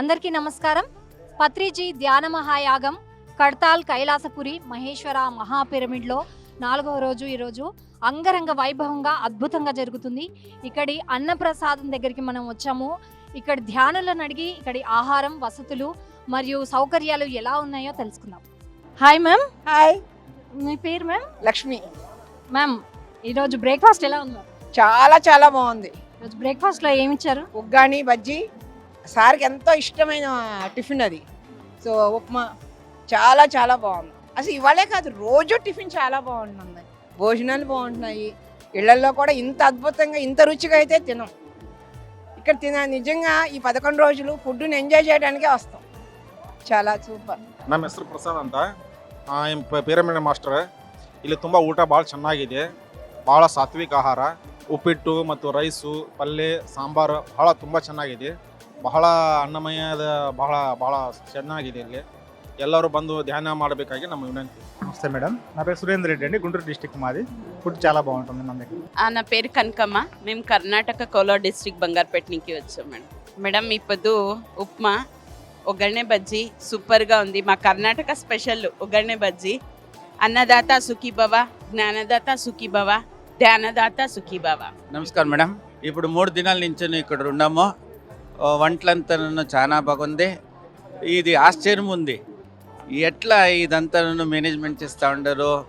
అందరికీ నమస్కారం. పత్రిజీ ధ్యాన మహాయాగం కడ్తాల్ కైలాసపురి మహేశ్వర మహాపిరమిడ్లో నాలుగవ రోజు ఈరోజు అంగరంగ వైభవంగా అద్భుతంగా జరుగుతుంది. ఇక్కడి అన్నప్రసాదం దగ్గరికి మనం వచ్చాము. ఇక్కడ ధ్యానులను అడిగి ఇక్కడి ఆహారం వసతులు మరియు సౌకర్యాలు ఎలా ఉన్నాయో తెలుసుకుందాం. Hi ma'am. హాయ్. మీ పేరు మ్యామ్? లక్ష్మి. మ్యామ్ ఈరోజు బ్రేక్ఫాస్ట్ ఎలా ఉంది? చాలా చాలా బాగుంది. ఈరోజు బ్రేక్ఫాస్ట్లో ఏమి ఇచ్చారు? ఉగ్గాని బజ్జీ సార్కి ఎంతో ఇష్టమైన టిఫిన్ అది సో ఉప్మా చాలా చాలా బాగుంది అసలు ఇవాళే కాదు రోజు టిఫిన్ చాలా బాగుంటుంది భోజనాలు బాగుంటున్నాయి ఇళ్లలో కూడా ఇంత అద్భుతంగా ఇంత రుచిగా అయితే తినం ఇక్కడ తిన నిజంగా ఈ పదకొండు రోజులు ఫుడ్ని ఎంజాయ్ చేయడానికే వస్తాం చాలా ಸೂಪರ್ ನಮ್ಮ ಹೆಸರು ಪ್ರಸಾದ್ ಅಂತ ಪಿರಮಿಡ್ ಮಾಸ್ಟರ್ ಇಲ್ಲಿ ತುಂಬ ಊಟ ಭಾಳ ಚೆನ್ನಾಗಿದೆ ಭಾಳ ಸಾತ್ವಿಕ ಆಹಾರ ಉಪ್ಪಿಟ್ಟು ಮತ್ತು ರೈಸು ಪಲ್ಯ ಸಾಂಬಾರು ಭಾಳ ತುಂಬ ಚೆನ್ನಾಗಿದೆ ಬಹಳ ಅನ್ನಮಯದ ಬಹಳ ಭಾಳ ಚೆನ್ನಾಗಿದೆ ಇಲ್ಲಿ ಎಲ್ಲರೂ ಬಂದು ಧ್ಯಾನ ಮಾಡಬೇಕಾಗಿ ನಮ್ಮ ವಿನಂತಿ నమస్తే మేడం నా పేరు సురేందర్ రెడ్డి అండి గుంటూరు డిస్టిక్ మాది ఫుడ్ చాలా బాగుంటుంది మన దగ్గర ఆ, నా పేరు కనకమ్మ మేము కర్ణాటక కోలార్ డిస్ట్రిక్ట్ బంగారుపేట నుంచి వచ్చాం మేడం మేడం ఇప్పుడు ఉప్మా ఒగర్నె బజ్జీ సూపర్గా ఉంది మా కర్ణాటక స్పెషల్ ఒగర్నె బజ్జీ అన్నదాత సుఖీభవ జ్ఞానదాత సుఖీభవ ధ్యానదాత సుఖీభవ నమస్కారం మేడం ఇప్పుడు మూడు దినాల నుంచి ఇక్కడ ఉన్నాము ఆ, వంటలంతా చాలా బాగుంది. ఇది ఆశ్చర్యం ఉంది. ఎట్లా ఇదంతా మేనేజ్మెంట్ చేస్తూ ఉండరు?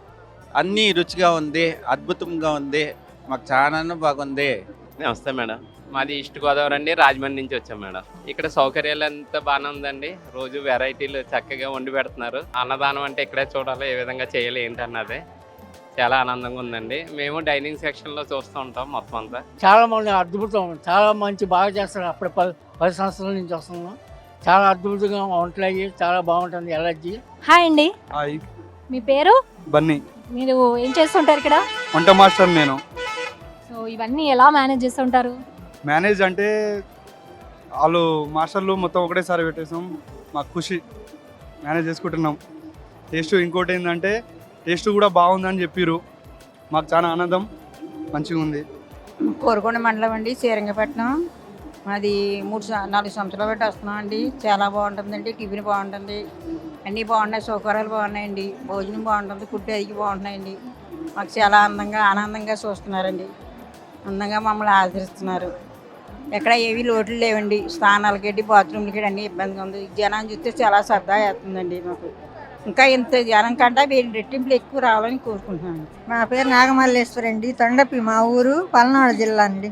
అన్నీ రుచిగా ఉంది అద్భుతంగా ఉంది. మాకు చాలా బాగుంది. నమస్తే మేడం. మాది ఈస్ట్ గోదావరి అండి రాజమండ్రి నుంచి వచ్చాం మేడం. ఇక్కడ సౌకర్యాలు అంతా బాగానే ఉందండి. రోజు వెరైటీలు చక్కగా వండి పెడుతున్నారు. అన్నదానం అంటే ఇక్కడే చూడాలి ఏ విధంగా చేయాలి ఏంటన్నది. చాలా ఆనందంగా ఉందండి. మేము డైనింగ్ సెక్షన్లో చూస్తూ ఉంటాం మొత్తం అంతా. చాలా మంది అద్భుతం చాలా మంచి బాగా చేస్తారు. అప్పుడు పది పది సంవత్సరాల నుంచి వస్తున్నాం. చాలా అద్భుతంగా వంటలు అయ్యి చాలా బాగుంటుంది ఎలర్జీ. హాయ్ అండి. హాయ్. మీ పేరు? బన్నీ. మీరు ఏం చేస్తుంటారు ఇక్కడ? వంట మాస్టర్ నేను. సో ఇవన్నీ ఎలా మేనేజ్ చేస్తుంటారు? మేనేజ్ అంటే వాళ్ళు మాస్టర్లు మొత్తం ఒకటేసారి పెట్టేసాం. మాకు ఖుషి. మేనేజ్ చేసుకుంటున్నాం. టేస్ట్ ఇంకోటి ఏంటంటే టేస్ట్ కూడా బాగుందని చెప్పారు మాకు చాలా ఆనందం. మంచిగా ఉంది. కోరుకొండ మండలం అండి శ్రీరంగపట్నం మాది మూడు నాలుగు సంవత్సరాలు బట్టి వస్తున్నాం అండి. చాలా బాగుంటుందండి టిఫిన్ బాగుంటుంది. అన్నీ బాగున్నాయి సౌకర్యాలు బాగున్నాయండి. భోజనం బాగుంటుంది ఫుడ్ అది బాగుంటున్నాయండి. మాకు చాలా అందంగా ఆనందంగా చూస్తున్నారండి. అందంగా మమ్మల్ని ఆదరిస్తున్నారు. ఎక్కడ ఏవి లోట్లు లేవండి. స్నానాలకి బాత్రూమ్లకి అన్నీ ఇబ్బందిగా ఉంది. జనాన్ని చూస్తే చాలా సరదా వేస్తుందండి మాకు. ఇంకా ఇంత జనం కంటే వీళ్ళు రెట్టింపులు ఎక్కువ రావాలని కోరుకుంటున్నాను. మా పేరు నాగమల్లేశ్వరి అండి. తొండపి మా ఊరు పల్నాడు జిల్లా అండి.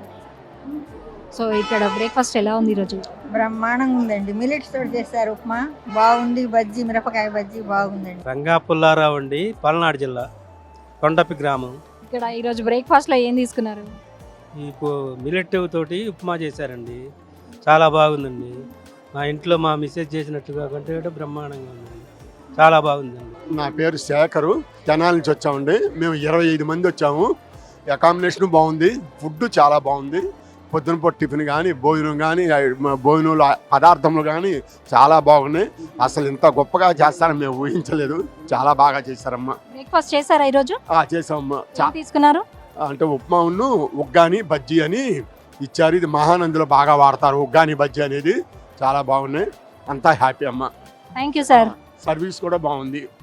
సో ఇక్కడ బ్రేక్ఫాస్ట్ ఎలా ఉంది ఈరోజు? బ్రహ్మాండంగా ఉందండి. మిలిట్స్ తోటి చేశారు. ఉప్మా బాగుంది. బజ్జీ మిరపకాయ బజ్జీ బాగుందండి. రంగా పుల్లారావు అండి పల్నాడు జిల్లా కొండపి గ్రామం. ఇక్కడ ఈరోజు బ్రేక్ఫాస్ట్లో ఏం తీసుకున్నారు? ఇప్పుడు మిలెట్ తోటి ఉప్మా చేశారండి. చాలా బాగుందండి. మా ఇంట్లో మా మిస్సెస్ చేసినట్టుగా కంటే బ్రహ్మాండంగా ఉందండి. చాలా బాగుందండి నా పేరు శేఖరు. తెనాల నుంచి వచ్చామండి. మేము ఇరవై ఐదు మంది వచ్చాము. అకామిడేషన్ బాగుంది. ఫుడ్ చాలా బాగుంది. పొద్దున పూట టిఫిన్ కానీ భోజనం కానీ భోజనంలో పదార్థములు కానీ చాలా బాగున్నాయి. అసలు ఇంత గొప్పగా చేస్తారని మేము ఊహించలేదు. చాలా బాగా చేశారమ్మా. బ్రేక్ఫాస్ట్ చేశారా ఈరోజు? ఆ, చేసామమ్మా తీసుకున్నారు? అంటే ఉప్మాను ఉగ్గాని బజ్జీ అని ఇచ్చారు. ఇది మహానందిలో బాగా వాడతారు. ఉగ్గాని బజ్జీ అనేది చాలా బాగున్నాయి. అంతా హ్యాపీ అమ్మ. థ్యాంక్ యూ సార్ సర్వీస్ కూడా బాగుంది.